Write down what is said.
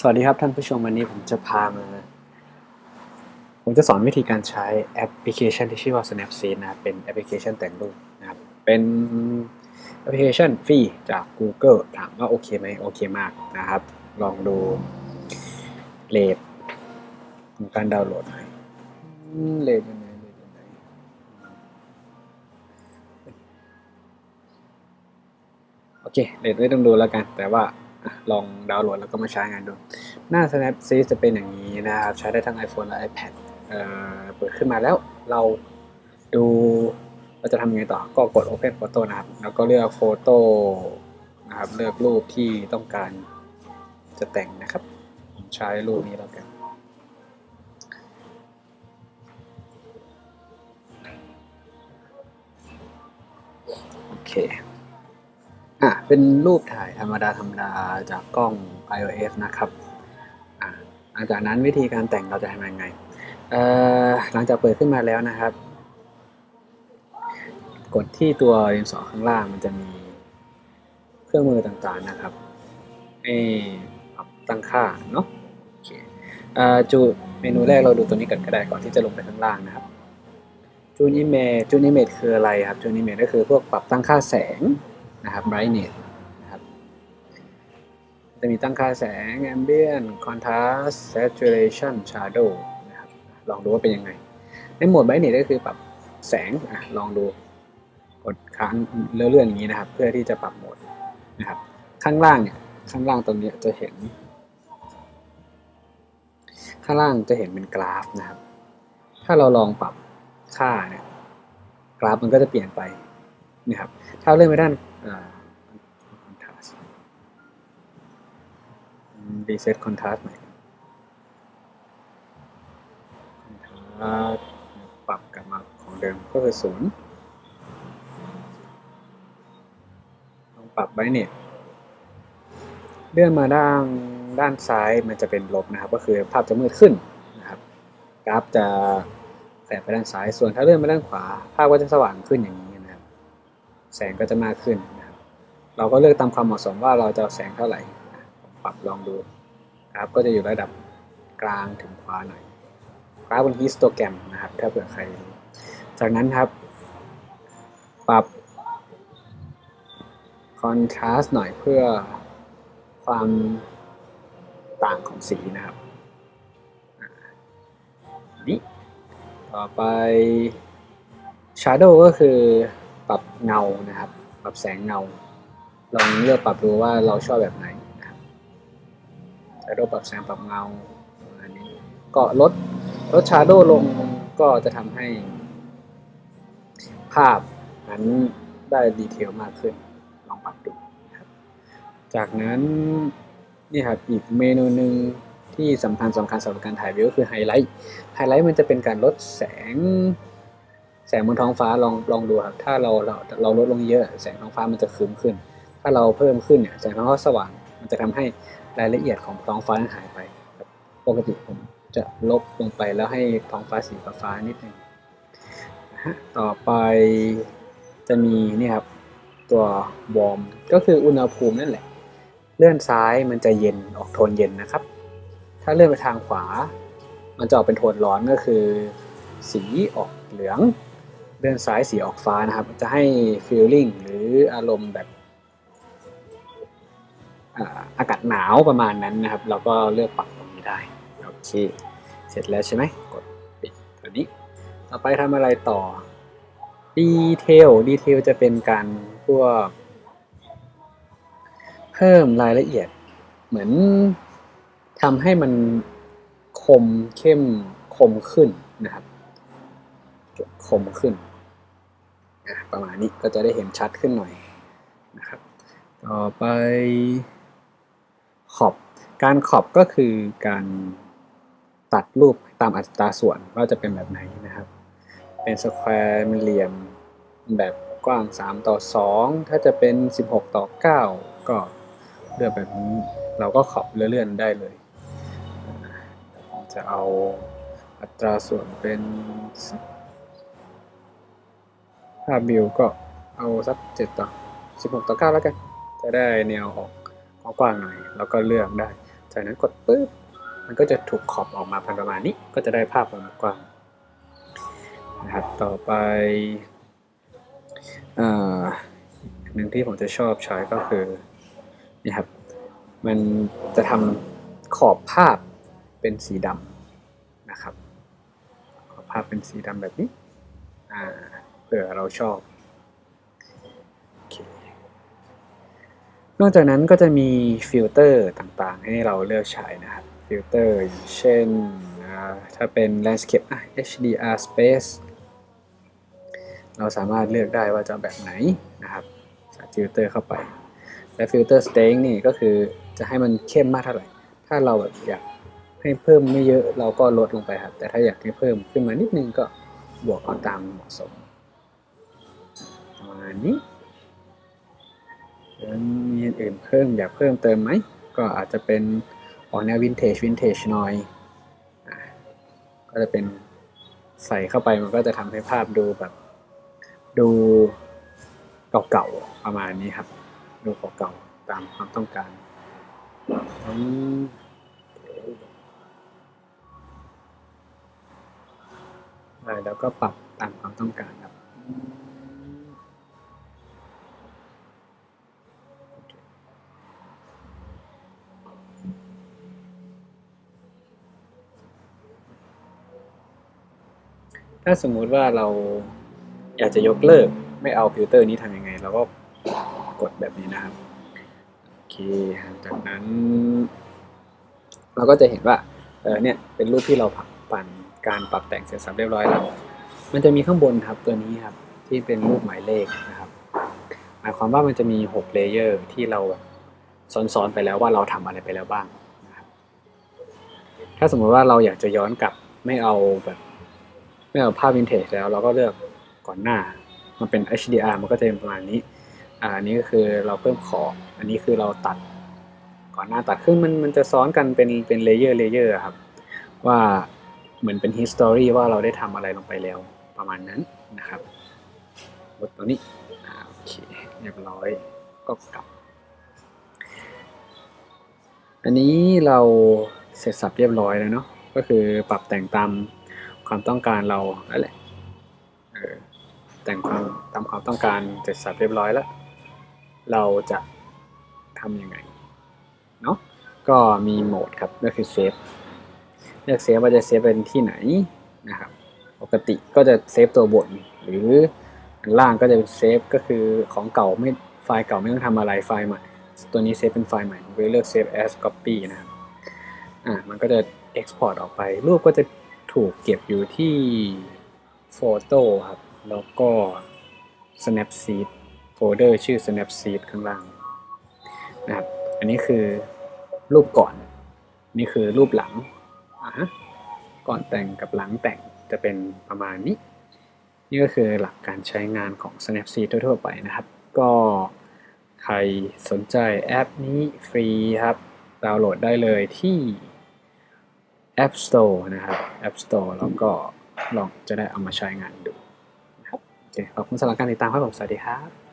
สวัสดีครับท่านผู้ชมวันนี้ผมจะพามา ผมจะสอนวิธีการใช้แอปพลิเคชันที่ชื่อว่า Snapseed นะครับเป็นแอปพลิเคชันแต่งรูปนะครับ เป็นแอปพลิเคชันฟรีจาก Google ถามว่าโอเคไหมโอเคมากนะครับ ลองดูเลทของการดาวน์โหลดหน่อยอืมเลทยังไงเลทยังไงโอเคเลทไม่ต้องดูแล้วกัน แต่ว่าอะ ลองดาวน์โหลดแล้วก็มาใช้งานดู หน้า Snapseed จะเป็นอย่างนี้นะครับ ใช้ได้ทั้ง iPhone และ iPad เอ่อเปิดขึ้นมาแล้วเราดูเราจะทำยังไงต่อก็กด Open Photo นะครับ แล้วก็เลือกโฟโต้นะครับเลือกรูปที่ต้องการจะแต่งนะครับ ผมใช้รูปนี้แล้วกันโอเค อะเป็นรูปถ่ายธรรมดาธรรมดาจากกล้อง iOS นะครับอะหลังจากนั้นวิธีการแต่งเราจะทำยังไงเอ่อหลังจากเปิดขึ้นมาแล้วนะครับ กดที่ตัวดินสอข้างล่างมันจะมีเครื่องมือต่างๆนะครับให้ปรับตั้งค่าเนาะโอเคอ่าจูเมนูแรกเราดูตัวนี้กันก็ได้ก่อนที่จะลงไปข้างล่างนะครับจูนิเมจจูนิเมคืออะไรครับจูนิเมก็คือพวกปรับตั้งค่าแสง นะครับ brightness นะครับจะมีตั้งค่าแสง ambient contrast saturation shadow นะครับลองดูว่าเป็นยังไง ในโหมด brightness ก็คือปรับแสงอะลองดูกดค้างเลื่อนๆอย่างนี้นะครับ เพื่อที่จะปรับโหมดนะครับข้างล่างเนี่ยข้างล่างตรงนี้จะเห็น ข้างล่างจะเห็นเป็นกราฟนะครับ ถ้าเราลองปรับค่าเนี่ยกราฟมันก็จะเปลี่ยนไป นะครับถ้าเลื่อนไปด้านอ่า contrast reset contrast ใหม่ contrast ปรับกลับมาของเดิมก็คือศูนย์ลองปรับไว้เนี่ยเลื่อนมาด้านด้านซ้ายมันจะเป็นลบนะครับ ก็คือภาพจะมืดขึ้นนะครับกราฟจะแสงไปด้านซ้าย ส่วนถ้าเลื่อนไปด้านขวา ภาพก็จะสว่างขึ้นอย่างนี้ แสงก็จะมากขึ้นนะครับเราก็เลือกตามความเหมาะสมว่าเราจะแสงเท่าไหร่ปรับลองดูกราฟก็จะอยู่ระดับกลางถึงขวาหน่อยกราฟบนฮิสโตแกรมนะครับ ถ้าเผื่อใครรู้จากนั้นครับ ปรับคอนทราสต์หน่อยเพื่อความต่างของสีนะครับนี่ต่อไป Shadow ก็คือ ปรับเงานะครับ ปรับแสงเงา ลองเลือกปรับดูว่าเราชอบแบบไหนนะครับ Shadow ปรับแสงปรับเงาประมาณนี้ ก็ลดลด Shadow ลงก็จะทำให้ ภาพนั้นได้ดีเทลมากขึ้น ลองปรับดูครับ จากนั้นนี่ครับอีกเมนูหนึ่งที่สำคัญสำคัญสำหรับการถ่ายวิวคือไฮไลท์ ไฮไลท์มันจะเป็นการลดแสง แสงบนท้องฟ้าลองลองดูครับถ้าเราเราเราลดลงเยอะ แสงท้องฟ้ามันจะคืมขึ้น ถ้าเราเพิ่มขึ้นเนี่ยแสงท้องฟ้าสว่างมันจะทำให้รายละเอียดของท้องฟ้านั้นหายไปปกติผมจะลบลงไปแล้วให้ท้องฟ้าสีฟ้านิดนึงนะฮะต่อไปจะมีนี่ครับตัววอร์มก็คืออุณหภูมินั่นแหละ เลื่อนซ้ายมันจะเย็นออกโทนเย็นนะครับ ถ้าเลื่อนไปทางขวา มันจะออกเป็นโทนร้อนก็คือ สีออกเหลือง เลื่อนซ้ายสีออกฟ้านะครับ จะให้ฟีลลิ่งหรืออารมณ์แบบอากาศหนาวประมาณนั้นนะครับ เราก็เลือกปรับตรงนี้ได้ โอเค เสร็จแล้วใช่ไหมกดปิดตัวนี้ ต่อไปทำอะไรต่อดีเทลดีเทลจะเป็นการพวกเพิ่มรายละเอียด เหมือนทำให้มันคมเข้มคมขึ้นนะครับ คมขึ้น ประมาณนี้ก็จะได้เห็นชัดขึ้นหน่อยนะครับ ต่อไปขอบ การขอบก็คือการตัดรูปตามอัตราส่วนว่าจะเป็นแบบไหนนะครับ เป็นสแควร์เป็นเหลี่ยมแบบกว้าง 3 ต่อ 2 ถ้าจะเป็น 16 ต่อ 9 ก็เลือกแบบนี้ เราก็ขอบเลื่อนๆได้เลย จะเอาอัตราส่วนเป็น ภาพวิวก็เอาสัก7ต่อ16ต่อ9แล้วกัน จะได้แนวออกกว้างหน่อยแล้วก็เลือกได้ จากนั้นกดปุ๊บมันก็จะถูกขอบออกมาประมาณนี้ ก็จะได้ภาพมุมกว้างนะครับต่อไปอ่าหนึ่งที่ผมจะชอบใช้ก็คือนี่ครับมันจะทำขอบภาพเป็นสีดำนะครับ ขอบภาพเป็นสีดำแบบนี้อ่า เผื่อเราชอบ นอกจากนั้นก็จะมีฟิลเตอร์ต่างๆ ให้เราเลือกใช้นะครับ ฟิลเตอร์เช่น ถ้าเป็น landscape อะ HDR space เราสามารถเลือกได้ว่าจะแบบไหนนะครับใส่ฟิลเตอร์เข้าไป และฟิลเตอร์ staying นี่ก็คือจะให้มันเข้มมากเท่าไหร่ ถ้าเราแบบอยากให้เพิ่มไม่เยอะเราก็ลดลงไปครับ แต่ถ้าอยากให้เพิ่มขึ้นมานิดนึงก็บวกเอาตามเหมาะสม มาณนี้แล้วมีอื่นเพิ่มอยากเพิ่มเติมไหม ก็อาจจะเป็นออกแนววินเทจวินเทจหน่อย ก็จะเป็นใส่เข้าไปมันก็จะทำให้ภาพดูแบบ ดูเก่าๆประมาณนี้ครับ ดูเก่าๆตามความต้องการแล้วก็ปรับตามความต้องการครับ ถ้าสมมุติว่าเราอยากจะยกเลิกไม่เอาฟิลเตอร์นี้ทำยังไงเราก็กดแบบนี้นะครับ โอเคจากนั้น เราก็จะเห็นว่าเออเนี่ยเป็นรูปที่เราปั่นการปรับแต่งเสร็จสับเรียบร้อยแล้ว มันจะมีข้างบนครับตัวนี้ครับที่เป็นรูปหมายเลขนะครับ หมายความว่ามันจะมี6เลเยอร์ที่เราแบบซ้อนๆไปแล้วว่าเราทำอะไรไปแล้วบ้างนะครับถ้าสมมติว่าเราอยากจะย้อนกลับไม่เอาแบบ ม่เอาภาพวินเทจแล้วเราก็เลือกก่อนหน้า มันเป็น HDR มันก็จะเป็นประมาณนี้อ่าอันนี้ก็คือเราเพิ่มขอบอันนี้คือเราตัดก่อนหน้าตัดขึ้นมันมันจะซ้อนกันเป็นเป็นเลเยอร์เลเยอร์ครับ ว่าเหมือนเป็น history ว่าเราได้ทำอะไรลงไปแล้วประมาณนั้นนะครับกดตัวนี้โอเคเรียบร้อยก็กลับ อันนี้เราเสร็จสับเรียบร้อยแล้วเนาะก็คือปรับแต่งตาม ความต้องการเรานั่นแหละเออแต่งความตามความต้องการเสร็จสับเรียบร้อยแล้ว เราจะทำยังไงเนาะก็มีโหมดครับก็คือเซฟเลือกเซฟว่าจะเซฟเป็นที่ไหนนะครับปกติก็จะเซฟตัวบนหรือล่างก็จะเซฟก็คือของเก่าไม่ไฟล์เก่าไม่ต้องทำอะไรไฟล์ใหม่ ตัวนี้เซฟเป็นไฟล์ใหม่เลือก save as copy นะครับอ่ามันก็จะ export ออกไปรูปก็จะ ถูกเก็บอยู่ที่ photo ครับ แล้วก็ snapseed โฟลเดอร์ชื่อ snapseed ข้างล่างนะครับ อันนี้คือรูปก่อน นี่คือรูปหลังอ่าฮะก่อนแต่งกับหลังแต่งจะเป็นประมาณนี้ นี่ก็คือหลักการใช้งานของ Snapseed ทั่วๆไปนะครับ ก็ใครสนใจแอปนี้ฟรีครับ ดาวน์โหลดได้เลยที่ App Store นะครับ App Store แล้วก็ลองจะได้เอามาใช้งานดูนะครับโอเคขอบคุณสำหรับการติดตามครับผมสวัสดีครับ